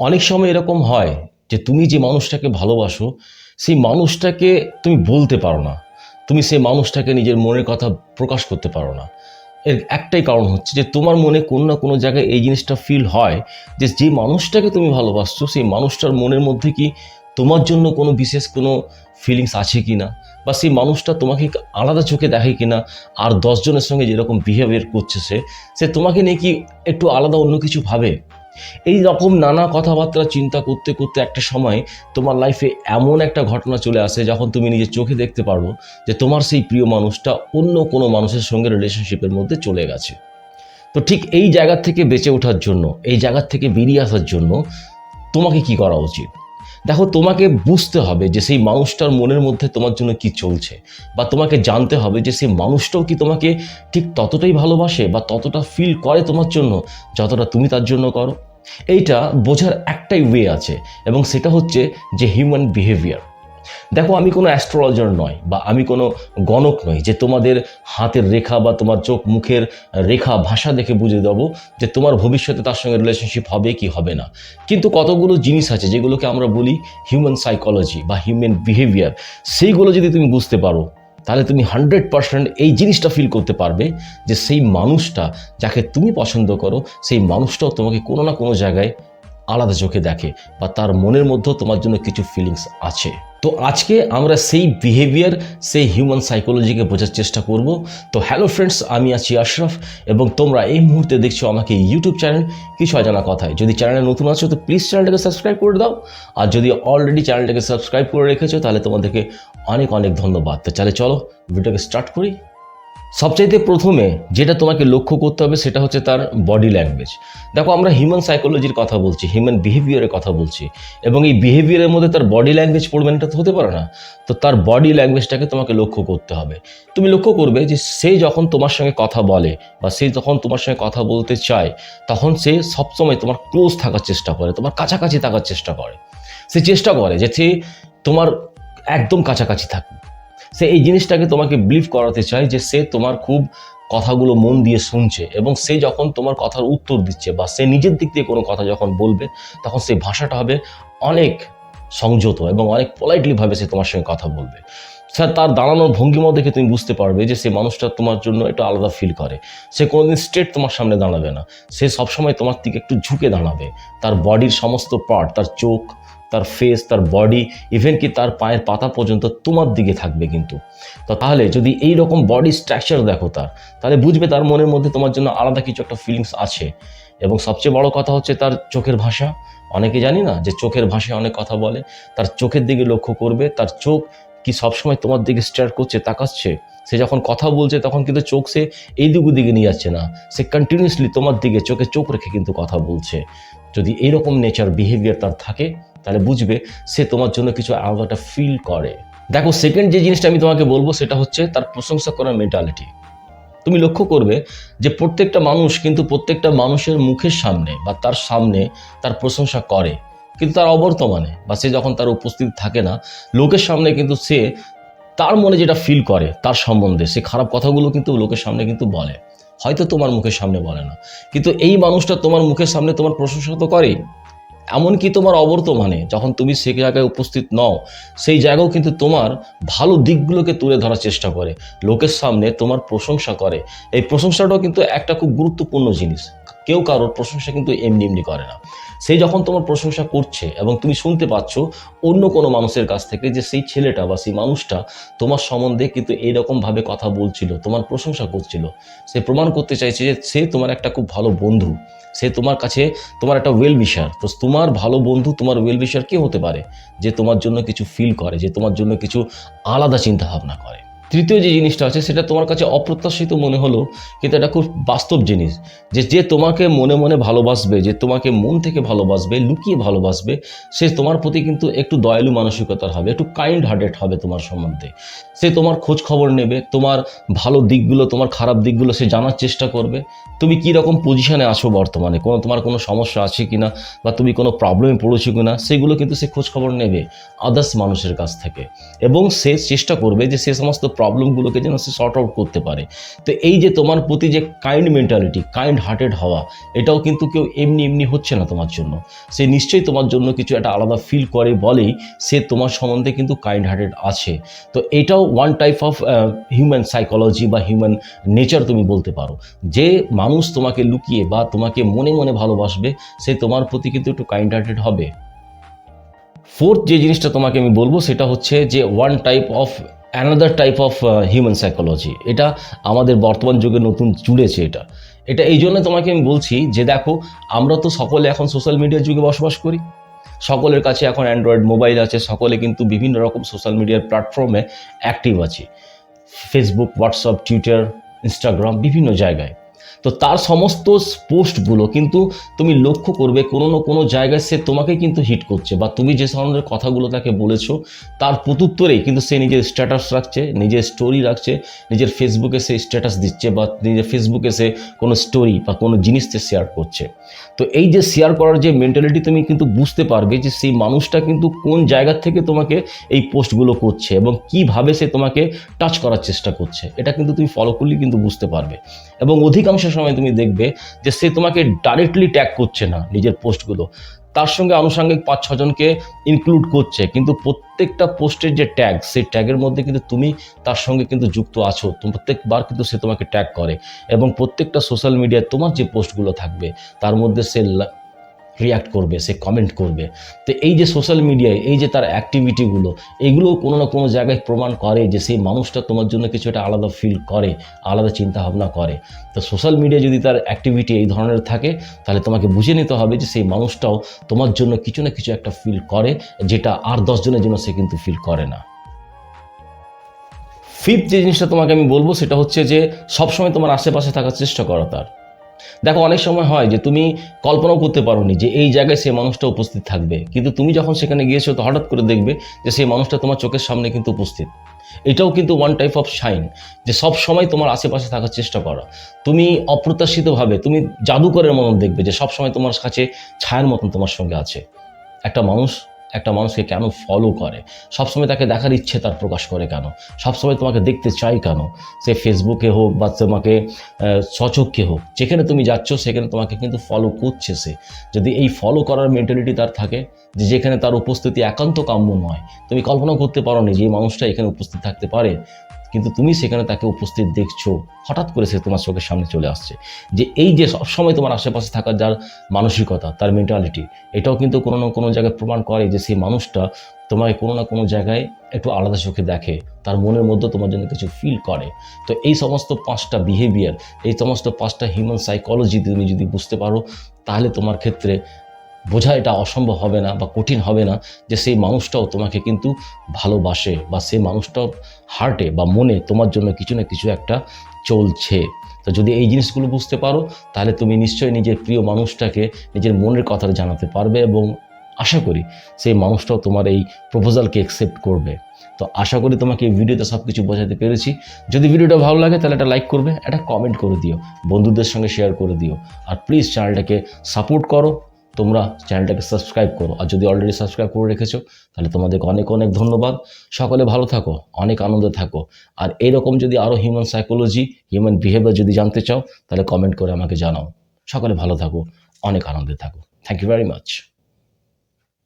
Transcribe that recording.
অনেক সময় এরকম হয় যে তুমি যে মানুষটাকে ভালোবাসো, সেই মানুষটাকে তুমি বলতে পারো না। তুমি সেই মানুষটাকে নিজের মনের কথা প্রকাশ করতে পারো না। এর একটাই কারণ হচ্ছে যে তোমার মনে কোনো না কোনো জায়গায় এই জিনিসটা ফিল হয় যে যে মানুষটাকে তুমি ভালোবাসছো, সেই মানুষটার মনের মধ্যে কি তোমার জন্য কোনো বিশেষ কোনো ফিলিংস আছে কি না? বা সেই মানুষটা তোমাকে আলাদা চোখে দেখে কি না? আর দশজনের সঙ্গে যেরকম বিহেভিয়ার করছে সে সে তোমাকে নিয়ে কি একটু আলাদা অন্য কিছু ভাবে? এই রকম নানা কথাবার্তা চিন্তা করতে করতে একটা সময় তোমার লাইফে এমন একটা ঘটনা চলে আসে যখন তুমি নিজের চোখে দেখতে পারব যে তোমার সেই প্রিয় মানুষটা অন্য কোনো মানুষের সঙ্গে রিলেশনশিপের মধ্যে চলে গেছে। তো ঠিক এই জায়গা থেকে বেঁচে ওঠার জন্য, এই জায়গার থেকে বেরিয়ে আসার জন্য তোমাকে কি করা উচিত? দেখো, তোমাকে বুঝতে হবে যে সেই মানুষটার মনের মধ্যে তোমার জন্য কি চলছে বা তোমাকে জানতে হবে যে সেই মানুষটাও কি তোমাকে ঠিক ততটাই ভালোবাসে বা ততটা ফিল করে তোমার জন্য যতটা তুমি তার জন্য করো। এইটা বোঝার একটাই ওয়ে আছে এবং সেটা হচ্ছে যে হিউম্যান বিহেভিয়ার দেখো, আমি কোনো অ্যাস্ট্রোলজার নয় বা আমি কোনো গণক নই যে তোমাদের হাতের রেখা বা তোমার চোখ মুখের রেখা ভাষা দেখে বুঝে দেবো যে তোমার ভবিষ্যতে তার সঙ্গে রিলেশনশিপ হবে কি হবে না। কিন্তু কতগুলো জিনিস আছে যেগুলোকে আমরা বলি হিউম্যান সাইকোলজি বা হিউম্যান বিহেভিয়ার সেইগুলো যদি তুমি বুঝতে পারো তাহলে তুমি হান্ড্রেড পারসেন্ট এই জিনিসটা ফিল করতে পারবে যে সেই মানুষটা যাকে তুমি পছন্দ করো, সেই মানুষটাও তোমাকে কোনো না কোনো জায়গায় আলাদা চোখে দেখে বা তার মনের মধ্যেও তোমার জন্য কিছু ফিলিংস আছে। তো আজকে আমরা সেই বিহেভিয়ার সেই হিউম্যান সাইকোলজিকে বোঝার চেষ্টা করব। তো হ্যালো ফ্রেন্ডস আমি আছি আশরাফ এবং তোমরা এই মুহূর্তে দেখছ আমাকে ইউটিউব চ্যানেল কিছু অজানা কথায়। যদি চ্যানেলে নতুন আছো তো প্লিজ চ্যানেলটাকে সাবস্ক্রাইব করে দাও। আর যদি অলরেডি চ্যানেলটাকে সাবস্ক্রাইব করে রেখেছো তাহলে তোমাদেরকে অনেক অনেক ধন্যবাদ। তো চলে চলো ভিডিওকে স্টার্ট করি। সবচাইতে প্রথমে যেটা তোমাকে লক্ষ্য করতে হবে সেটা হচ্ছে তার বডি ল্যাঙ্গুয়েজ দেখো, আমরা হিউম্যান সাইকোলজির কথা বলছি হিউম্যান বিহেভিয়ারের কথা বলছি, এবং এই বিহেভিয়ারের মধ্যে তার বডি ল্যাঙ্গুয়েজ পড়বে এটা তো হতে পারে না। তো তার বডি ল্যাঙ্গুয়েজটাকে তোমাকে লক্ষ্য করতে হবে। তুমি লক্ষ্য করবে যে সে যখন তোমার সঙ্গে কথা বলে বা সে যখন তোমার সঙ্গে কথা বলতে চায়, তখন সে সবসময় তোমার ক্লোজ থাকার চেষ্টা করে, তোমার কাছাকাছি থাকার চেষ্টা করে। সে চেষ্টা করে যে সে তোমার একদম কাছাকাছি থাকবে সে এই জিনিসটাকে তোমাকে বিলিভ করাতে চায় যে সে তোমার খুব কথাগুলো মন দিয়ে শুনছে এবং সে যখন তোমার কথার উত্তর দিচ্ছে বা সে নিজের দিক দিয়ে কোনো কথা যখন বলবে, তখন সেই ভাষাটা হবে অনেক সংযত এবং অনেক পোলাইটলিভাবে সে তোমার সঙ্গে কথা বলবে। স্যার, তার দাঁড়ানোর ভঙ্গিমাও দেখে তুমি বুঝতে পারবে যে সে মানুষটা তোমার জন্য একটু আলাদা ফিল করে। সে কোনোদিন স্ট্রেট তোমার সামনে দাঁড়াবে না। সে সবসময় তোমার দিকে একটু ঝুঁকে দাঁড়াবে। তার বডির সমস্ত পার্ট তার চোখ তার ফেস তার বডি ইভেন কি তার পায়ের পাতা পর্যন্ত তোমার দিকে থাকবে কিন্তু। তো তাহলে যদি এই রকম বডি স্ট্রাকচার দেখো তার, তাহলে বুঝবে তার মনের মধ্যে তোমার জন্য আলাদা কিছু একটা ফিলিংস আছে। এবং সবচেয়ে বড় কথা হচ্ছে তার চোখের ভাষা। অনেকে জানি না যে চোখের ভাষায় অনেক কথা বলে, তার চোখের দিকে লক্ষ্য করবে, তার চোখ কি সবসময় তোমার দিকে স্টার করছে, তাকাচ্ছে? সে যখন কথা বলছে তখন কিন্তু চোখ সে এই দিক দিকে নিয়ে যাচ্ছে না। সে কন্টিনিউসলি তোমার দিকে চোখে চোখ রেখে কিন্তু কথা বলছে। যদি এইরকম নেচার বিহেভিয়ার তার থাকে তাহলে বুঝবে সে তোমার জন্য কিছু আলাদা একটা ফিল করে। দেখো সেকেন্ড যে জিনিসটা আমি তোমাকে বলব সেটা হচ্ছে তার প্রশংসা করার মেন্টালিটি তুমি লক্ষ্য করবে যে প্রত্যেকটা মানুষ কিন্তু প্রত্যেকটা মানুষের মুখের সামনে বা তার সামনে তার প্রশংসা করে, কিন্তু তার অবর্তমানে বা সে যখন তার উপস্থিতি থাকে না, লোকের সামনে কিন্তু সে তার মনে যেটা ফিল করে তার সম্বন্ধে, সে খারাপ কথাগুলো কিন্তু লোকের সামনে কিন্তু বলে। হয়তো তোমার মুখের সামনে বলে না, কিন্তু এই মানুষটা তোমার মুখের সামনে তোমার প্রশংসা তো করেই। এমনকি তোমার অবর্তমানে, যখন তুমি সে জায়গায় উপস্থিত নও, সেই জায়গাও কিন্তু তোমার ভালো দিকগুলোকে তুলে ধরার চেষ্টা করে। লোকের সামনে তোমার প্রশংসা করে। এই প্রশংসাটাও কিন্তু একটা খুব গুরুত্বপূর্ণ জিনিস। কেউ কারোর প্রশংসা কিন্তু এমনি এমনি করে না। সে যখন তোমার প্রশংসা করছে এবং তুমি শুনতে পাচ্ছ অন্য কোনো মানুষের কাছ থেকে যে সেই ছেলেটা বা সেই মানুষটা তোমার সম্বন্ধে কিন্তু এইরকমভাবে কথা বলছিল, তোমার প্রশংসা করছিল, সে প্রমাণ করতে চাইছে যে সে তোমার একটা খুব ভালো বন্ধু, সে তোমার কাছে তোমার একটা ওয়েল বিশার তো তোমার ভালো বন্ধু, তোমার ওয়েল বিশার কে হতে পারে? যে তোমার জন্য কিছু ফিল করে, যে তোমার জন্য কিছু আলাদা চিন্তা ভাবনা করে। তৃতীয় যে জিনিসটা আছে, সেটা তোমার কাছে অপ্রত্যাশিত মনে হলো, কিন্তু এটা খুব বাস্তব জিনিস। যে যে তোমাকে মনে মনে ভালোবাসবে, যে তোমাকে মন থেকে ভালোবাসবে, লুকিয়ে ভালোবাসবে, সে তোমার প্রতি কিন্তু একটু দয়ালু মানসিকতার হবে, একটু কাইন্ড হার্টেড হবে তোমার সম্বন্ধে। সে তোমার খোঁজ খবর নেবে, তোমার ভালো দিকগুলো, তোমার খারাপ দিকগুলো সে জানার চেষ্টা করবে। তুমি কি রকম পজিশনে আছো বর্তমানে? কোনো তোমার কোনো সমস্যা আছে কি না বা তুমি কোনো প্রবলেমে পড়েছো কি না সেগুলো কিন্তু সে খোঁজ খবর নেবে আদার্স মানুষের কাছ থেকে। এবং সে চেষ্টা করবে যে সে সমস্ত প্রবলেমগুলোকে যেন সে শর্ট আউট করতে পারে। তো এই যে তোমার প্রতি যে কাইন্ড মেন্টালিটি কাইন্ড হার্টেড হওয়া, এটাও কিন্তু কেউ এমনি এমনি হচ্ছে না তোমার জন্য। সে নিশ্চয়ই তোমার জন্য কিছু একটা আলাদা ফিল করে, বলেই সে তোমার সম্বন্ধে কিন্তু কাইন্ড হার্টেড আছে। তো এটাও one type of human psychology বা হিউম্যান নেচার তুমি বলতে পারো। যে মানুষ তোমাকে লুকিয়ে বা তোমাকে মনে মনে ভালোবাসবে, সে তোমার প্রতি কিন্তু একটু কাইন্ড হার্টেড হবে। ফোর্থ যে জিনিসটা তোমাকে আমি বলব, সেটা হচ্ছে যে one type of another type of human psychology এটা আমাদের বর্তমান যুগে নতুন জুড়েছে এটা। এটা এই জন্য তোমাকে আমি বলছি যে দেখো, আমরা তো সকলে এখন সোশ্যাল মিডিয়ার যুগে বসবাস করি। সকলের কাছে এখন অ্যান্ড্রয়েড মোবাইল আছে, সকলে কিন্তু বিভিন্ন রকম সোশ্যাল মিডিয়ার প্ল্যাটফর্মে অ্যাক্টিভ আছে। ফেসবুক হোয়াটসঅ্যাপ টুইটার ইনস্টাগ্রাম বিভিন্ন জায়গায়। তো তার সমস্ত পোস্টগুলো কিন্তু তুমি লক্ষ্য করবে কোনো না কোনো জায়গায় সে তোমাকে কিন্তু হিট করছে বা তুমি যে ধরনের কথাগুলো তাকে বলেছ, তার প্রত্যুত্তরেই কিন্তু সে নিজের স্ট্যাটাস রাখছে, নিজের স্টোরি রাখছে, নিজের ফেসবুকে সে স্ট্যাটাস দিচ্ছে বা নিজের ফেসবুকে সে কোনো স্টোরি বা কোনো জিনিস সে শেয়ার করছে। তো এই যে শেয়ার করার যে মেন্টালিটি তুমি কিন্তু বুঝতে পারবে যে সেই মানুষটা কিন্তু কোন জায়গা থেকে তোমাকে এই পোস্টগুলো করছে এবং কীভাবে সে তোমাকে টাচ করার চেষ্টা করছে, এটা কিন্তু তুমি ফলো করলে কিন্তু বুঝতে পারবে। এবং অধিকাংশ সময় তুমি দেখবে যে সে তোমাকে ডাইরেক্টলি ট্যাগ করছে না নিজের পোস্টগুলো তার সঙ্গে আনুষাঙ্গিক পাঁচ ছজনকে ইনক্লুড করছে। কিন্তু প্রত্যেকটা পোস্টের যে ট্যাগ সেই ট্যাগের মধ্যে কিন্তু তুমি তার সঙ্গে কিন্তু যুক্ত আছো। প্রত্যেকবার কিন্তু সে তোমাকে ট্যাগ করে। এবং প্রত্যেকটা সোশ্যাল মিডিয়ায় তোমার যে পোস্টগুলো থাকবে, তার মধ্যে সে রিয়াক্ট করবে, সে কমেন্ট করবে। তো এই যে সোশ্যাল মিডিয়ায় এই যে তার অ্যাক্টিভিটিগুলো এগুলো কোনো না কোনো জায়গায় প্রমাণ করে যে সেই মানুষটা তোমার জন্য কিছু একটা আলাদা ফিল করে, আলাদা চিন্তা ভাবনা করে। তো সোশ্যাল মিডিয়া যদি তার অ্যাক্টিভিটি এই ধরনের থাকে, তাহলে তোমাকে বুঝে নিতে হবে যে সেই মানুষটাও তোমার জন্য কিছু না কিছু একটা ফিল করে, যেটা আর দশজনের জন্য সে কিন্তু ফিল করে না। ফিফথ যে জিনিসটা তোমাকে আমি বলব, সেটা হচ্ছে যে সবসময় তোমার আশেপাশে থাকার চেষ্টা করো তার। দেখো, অনেক সময় হয় যে তুমি কল্পনাও করতে পারোনি যে এই জায়গায় সেই মানুষটা উপস্থিত থাকবে। কিন্তু তুমি যখন সেখানে গিয়েছো, তো হঠাৎ করে দেখবে যে সেই মানুষটা তোমার চোখের সামনে কিন্তু উপস্থিত। এটাও কিন্তু ওয়ান টাইপ অফ শাইন যে সব সময় তোমার আশেপাশে থাকার চেষ্টা করা। তুমি অপ্রত্যাশিতভাবে, তুমি জাদুকরের মতন দেখবে যে সব সময় তোমার কাছে ছায়ার মতন তোমার সঙ্গে আছে। একটা মানুষ একটা মানুষকে কেন ফলো করে? সবসময় তাকে দেখার ইচ্ছে তার প্রকাশ করে কেন? সবসময় তোমাকে দেখতে চাই কেন? সে ফেসবুকে হোক বা তোমাকে স্বচক্ষে হোক, যেখানে তুমি যাচ্ছ সেখানে তোমাকে কিন্তু ফলো করছে সে। যদি এই ফলো করার মেন্টালিটি তার থাকে, যে যেখানে তার উপস্থিতি একান্ত কাম্য নয়, তুমি কল্পনা করতে পারো নি যে এই মানুষটা এখানে উপস্থিত থাকতে পারে। কিন্তু তুমি সেখানে তাকে উপস্থিত দেখছ, হঠাৎ করে সে তোমার চোখের সামনে চলে আসছে। যে এই যে সবসময় তোমার আশেপাশে থাকার যার মানসিকতা, তার মেন্টালিটি এটাও কিন্তু কোনো না কোনো জায়গায় প্রমাণ করে যে সেই মানুষটা তোমাকে কোনো না কোনো জায়গায় একটু আলাদা চোখে দেখে, তার মনের মধ্যে তোমার জন্য কিছু ফিল করে। তো এই সমস্ত পাঁচটা বিহেভিয়ার এই সমস্ত পাঁচটা হিউম্যান সাইকোলজি তুমি যদি বুঝতে পারো, তাহলে তোমার ক্ষেত্রে বোঝা এটা অসম্ভব হবে না বা কঠিন হবে না যে সেই মানুষটাও তোমাকে কিন্তু ভালোবাসে বা সেই মানুষটাও হার্টে বা মনে তোমার জন্য কিছু না কিছু একটা চলছে। তো যদি এই জিনিসগুলো বুঝতে পারো, তাহলে তুমি নিশ্চয়ই নিজের প্রিয় মানুষটাকে নিজের মনের কথা জানাতে পারবে এবং আশা করি সেই মানুষটাও তোমার এই প্রপোজালকে অ্যাকসেপ্ট করবে। তো আশা করি তোমাকে এই ভিডিওতে সব কিছু বোঝাতে পেরেছি। যদি ভিডিওটা ভালো লাগে, তাহলে একটা লাইক করবে, একটা কমেন্ট করে দিও, বন্ধুদের সঙ্গে শেয়ার করে দিও। আর প্লিজ চ্যানেলটাকে সাপোর্ট করো তোমরা চ্যানেলটাকে সাবস্ক্রাইব করো। আর যদি অলরেডি সাবস্ক্রাইব করে রেখেছো, তাহলে তোমাদেরকে অনেক অনেক ধন্যবাদ। সকলে ভালো থাকো, অনেক আনন্দে থাকো। আর এইরকম যদি আরও হিউম্যান সাইকোলজি হিউম্যান বিহেভিয়ার যদি জানতে চাও, তাহলে কমেন্ট করে আমাকে জানাও। সকলে ভালো থাকো, অনেক আনন্দে থাকো। Thank you very much